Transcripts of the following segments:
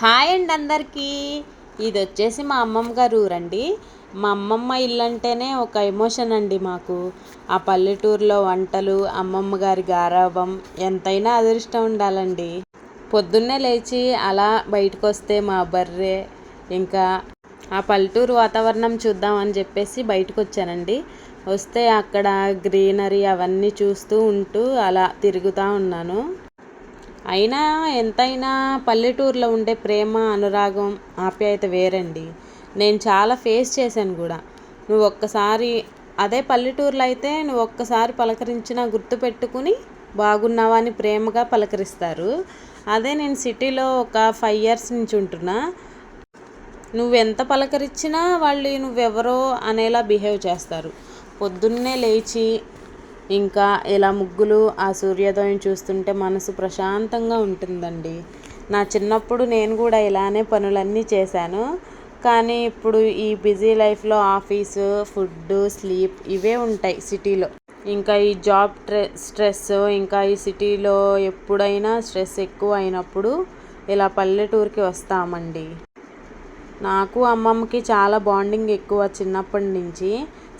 Hi అండి అందరికీ. ఇది వచ్చేసి మా అమ్మమ్మ గారు ఊరండి. మా అమ్మమ్మ ఇల్లు అంటేనే ఒక ఎమోషన్ అండి మాకు. ఆ పల్లెటూరులో వంటలు అమ్మమ్మ గారి గారాభం ఎంతైనా అదృష్టం ఉండాలండి. పొద్దున్నే లేచి అలా బయటకు వస్తే మా బర్రె ఇంకా ఆ పల్లెటూరు వాతావరణం చూద్దామని చెప్పేసి బయటకు వచ్చానండి వస్తే అక్కడ గ్రీనరీ అవన్నీ చూస్తూ ఉంటూ అలా తిరుగుతూ ఉన్నాను. అయినా ఎంతైనా పల్లెటూరులో ఉండే ప్రేమ అనురాగం ఆప్యాయత వేరండి. నేను చాలా ఫేస్ చేశాను కూడా. నువ్వు ఒక్కసారి అదే పల్లెటూరులో అయితే నువ్వు ఒక్కసారి పలకరించినా గుర్తు పెట్టుకుని బాగున్నావా అని ప్రేమగా పలకరిస్తారు. అదే నేను సిటీలో ఒక ఫైవ్ ఇయర్స్ నుంచి ఉంటున్నా. నువ్వెంత పలకరించినా వాళ్ళు నువ్వెవరో అనేలా బిహేవ్ చేస్తారు. పొద్దున్నే లేచి ఇంకా ఇలా ముగ్గులు ఆ సూర్యోదయం చూస్తుంటే మనసు ప్రశాంతంగా ఉంటుందండి. నా చిన్నప్పుడు నేను కూడా ఇలానే పనులన్నీ చేశాను. కానీ ఇప్పుడు ఈ బిజీ లైఫ్లో ఆఫీసు ఫుడ్ స్లీప్ ఇవే ఉంటాయి సిటీలో. ఇంకా ఈ జాబ్ స్ట్రెస్ ఇంకా ఈ సిటీలో ఎప్పుడైనా స్ట్రెస్ ఎక్కువ అయినప్పుడు ఇలా పల్లెటూరుకి వస్తామండి. నాకు అమ్మమ్మకి చాలా బాండింగ్ ఎక్కువ చిన్నప్పటి నుంచి.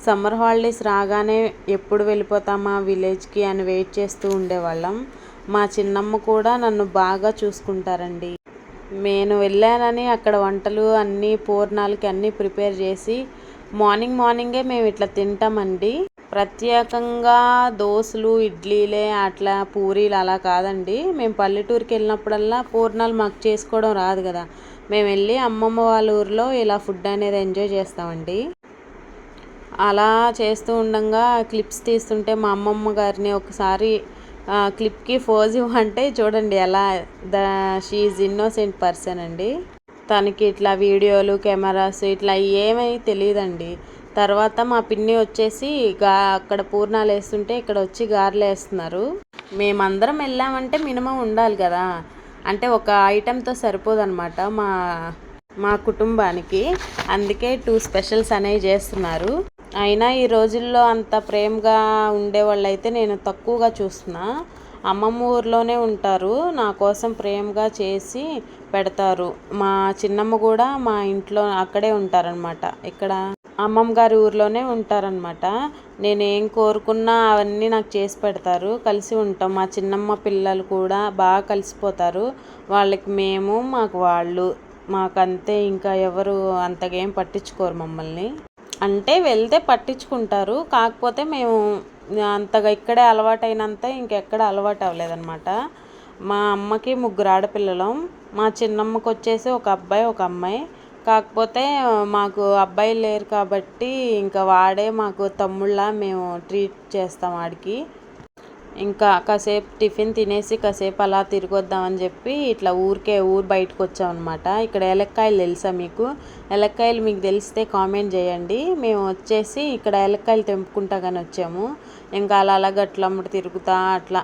సమ్మర్ హాలిడేస్ రాగానే ఎప్పుడు వెళ్ళిపోతామా విలేజ్కి అని వెయిట్ చేస్తూ ఉండేవాళ్ళం. మా చిన్నమ్మ కూడా నన్ను బాగా చూసుకుంటారండి. నేను వెళ్ళానని అక్కడ వంటలు అన్నీ పూర్ణాలకి అన్నీ ప్రిపేర్ చేసి మార్నింగ్ మార్నింగే మేము ఇట్లా తింటామండి. ప్రత్యేకంగా దోశలు ఇడ్లీలే అట్లా పూరీలు అలా కాదండి. మేము పల్లెటూరుకి వెళ్ళినప్పుడల్లా పూర్ణాలు మాకు చేసుకోవడం రాదు కదా. మేము వెళ్ళి అమ్మమ్మ వాళ్ళ ఊరిలో ఇలా ఫుడ్ అనేది ఎంజాయ్ చేస్తామండి. అలా చేస్తూ ఉండగా క్లిప్స్ తీస్తుంటే మా అమ్మమ్మ గారిని ఒకసారి క్లిప్కి ఫోజ్ ఇవ్వంటే చూడండి ఎలా ద షీఈ్ ఇన్నోసెంట్ పర్సన్ అండి. తనకి ఇట్లా వీడియోలు కెమెరాస్ ఇట్లా ఏమీ తెలియదండి. తర్వాత మా పిన్ని వచ్చేసి గా అక్కడ పూర్ణాలు వేస్తుంటే ఇక్కడ వచ్చి గారెలు వేస్తున్నారు. మేమందరం వెళ్ళామంటే మినిమం ఉండాలి కదా. అంటే ఒక ఐటెంతో సరిపోదన్నమాట మా మా కుటుంబానికి. అందుకే టూ స్పెషల్స్ అనేవి చేస్తున్నారు. అయినా ఈ రోజుల్లో అంత ప్రేమగా ఉండేవాళ్ళు అయితే నేను తక్కువగా చూస్తున్నా. అమ్మమ్మ ఊర్లోనే ఉంటారు. నా కోసం ప్రేమగా చేసి పెడతారు. మా చిన్నమ్మ కూడా మా ఇంట్లో అక్కడే ఉంటారనమాట ఇక్కడ అమ్మమ్మ గారి ఊర్లోనే ఉంటారనమాట నేను ఏం కోరుకున్నా అవన్నీ నాకు చేసి పెడతారు. కలిసి ఉంటాం. మా చిన్నమ్మ పిల్లలు కూడా బాగా కలిసిపోతారు. వాళ్ళకి మేము మాకు వాళ్ళు. మాకంతే. ఇంకా ఎవరు అంతగా ఏం పట్టించుకోరు మమ్మల్ని. అంటే వెళ్తే పట్టించుకుంటారు. కాకపోతే మేము అంతగా ఇక్కడే అలవాటైనంత ఇంకెక్కడ అలవాటు అవ్వలేదన్నమాట. మా అమ్మకి ముగ్గురు ఆడపిల్లలం. మా చిన్నమ్మకి వచ్చేసి ఒక అబ్బాయి ఒక అమ్మాయి. కాకపోతే మాకు అబ్బాయిలు లేరు కాబట్టి ఇంకా వాడే మాకు తమ్ముళ్ళ మేము ట్రీట్ చేస్తాం వాడికి ఇంకా కాసేపు టిఫిన్ తినేసి కాసేపు అలా తిరిగొద్దామని చెప్పి ఇట్లా ఊరికే ఊరు బయటకు వచ్చామన్నమాట ఇక్కడ ఎలక్కాయలు తెలుసా మీకు? ఎలక్కాయలు మీకు తెలిస్తే కామెంట్ చేయండి. మేము వచ్చేసి ఇక్కడ ఎలక్కాయలు తెంపుకుంటా కానీ వచ్చాము. ఇంకా అలా అలా గట్లమ్మటి తిరుగుతా అట్లా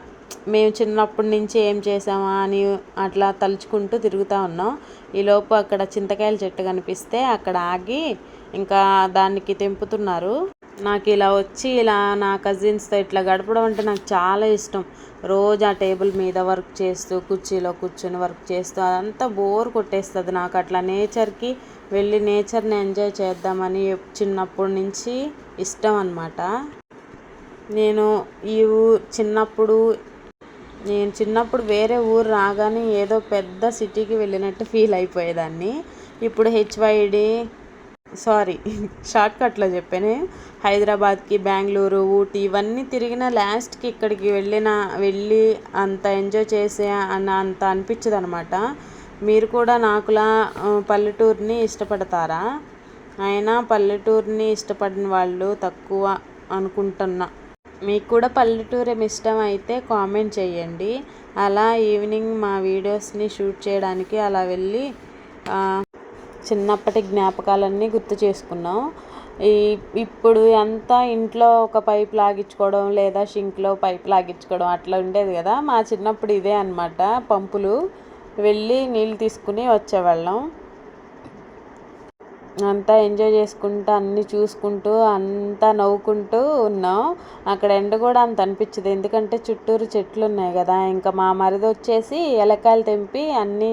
మేము చిన్నప్పటి నుంచి ఏం చేసామా అని అట్లా తలుచుకుంటూ తిరుగుతూ ఉన్నాం. ఈలోపు అక్కడ చింతకాయల చెట్టు కనిపిస్తే అక్కడ ఆగి ఇంకా దానికి తెంపుతున్నారు. నాకు ఇలా వచ్చి ఇలా నా కజిన్స్తో ఇట్లా గడపడం అంటే నాకు చాలా ఇష్టం. రోజు ఆ టేబుల్ మీద వర్క్ చేస్తూ కుర్చీలో కూర్చొని వర్క్ చేస్తూ అదంతా బోర్ కొట్టేస్తుంది నాకు. అట్లా నేచర్కి వెళ్ళి నేచర్ని ఎంజాయ్ చేద్దామని చిన్నప్పటి నుంచి ఇష్టం అనమాట నేను ఈ ఊ చిన్నప్పుడు నేను చిన్నప్పుడు వేరే ఊరు రాగానే ఏదో పెద్ద సిటీకి వెళ్ళినట్టు ఫీల్ అయిపోయేదాన్ని. ఇప్పుడు హెచ్వైడి సారీ షార్ట్కట్లో చెప్పాను. హైదరాబాద్కి బెంగళూరు ఊటీ ఇవన్నీ తిరిగిన లాస్ట్కి ఇక్కడికి వెళ్ళిన వెళ్ళి అంత ఎంజాయ్ చేసే అన్న అంత అనిపించదు అనమాట మీరు కూడా నాకులా పల్లెటూరుని ఇష్టపడతారా? అయినా పల్లెటూరుని ఇష్టపడిన వాళ్ళు తక్కువ అనుకుంటున్నా. మీకు కూడా పల్లెటూరు ఇష్టం అయితే కామెంట్ చేయండి. అలా ఈవినింగ్ మా వీడియోస్ని షూట్ చేయడానికి అలా వెళ్ళి చిన్నప్పటి జ్ఞాపకాలన్నీ గుర్తు చేసుకున్నాం. ఈ ఇప్పుడు అంతా ఇంట్లో ఒక పైప్ లాగించుకోవడం లేదా షింక్లో పైప్ లాగించుకోవడం అట్లా ఉండేది కదా. మా చిన్నప్పుడు ఇదే అనమాట పంపులు వెళ్ళి నీళ్ళు తీసుకుని వచ్చేవాళ్ళం. అంతా ఎంజాయ్ చేసుకుంటూ అన్నీ చూసుకుంటూ అంతా నవ్వుకుంటూ ఉన్నాం. అక్కడ ఎండ కూడా అంత అనిపించదు. ఎందుకంటే చుట్టూరు చెట్లు ఉన్నాయి కదా. ఇంకా మా మరిది వచ్చేసి ఎలకాయలు తెంపి అన్నీ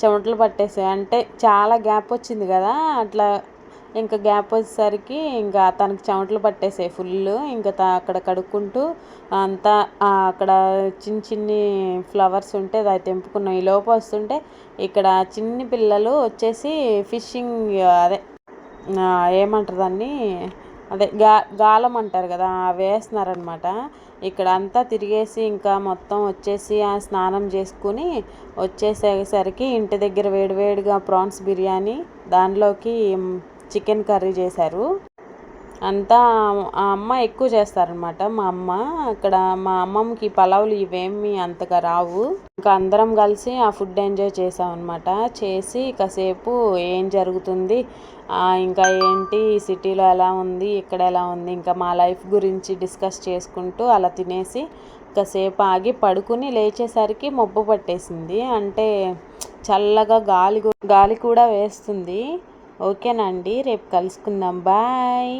చెమటలు పట్టేసాయి. అంటే చాలా గ్యాప్ వచ్చింది కదా. అట్లా ఇంకా గ్యాప్ వచ్చేసరికి ఇంకా తనకి చెమటలు పట్టేసాయి ఫుల్ ఇంకా త అక్కడ కడుక్కుంటూ అంతా అక్కడ చిన్న చిన్ని ఫ్లవర్స్ ఉంటే అది తెంపుకున్నాం. ఈ లోపు వస్తుంటే ఇక్కడ చిన్ని పిల్లలు వచ్చేసి ఫిషింగ్ అదే ఏమంటారు దాన్ని? అదే గా గాలం అంటారు కదా అవి వేస్తున్నారనమాట ఇక్కడ అంతా తిరిగేసి ఇంకా మొత్తం వచ్చేసి ఆ స్నానం చేసుకుని వచ్చేసేసరికి ఇంటి దగ్గర వేడివేడిగా ప్రాన్స్ బిర్యానీ దానిలోకి చికెన్ కర్రీ చేశారు. అంతా ఆ అమ్మ ఎక్కువ చేస్తారనమాట మా అమ్మ అక్కడ మా అమ్మమ్మకి పలావులు ఇవేమి అంతగా రావు. ఇంకా అందరం కలిసి ఆ ఫుడ్ ఎంజాయ్ చేసామన్నమాట. చేసి కాసేపు ఏం జరుగుతుంది ఇంకా ఏంటి సిటీలో ఎలా ఉంది ఇక్కడ ఎలా ఉంది ఇంకా మా లైఫ్ గురించి డిస్కస్ చేసుకుంటూ అలా తినేసి కాసేపు ఆగి పడుకుని లేచేసరికి మబ్బు పట్టేసింది. అంటే చల్లగా గాలి గాలి కూడా వేస్తుంది. ఓకేనండి రేపు కలుసుకుందాం. బాయ్.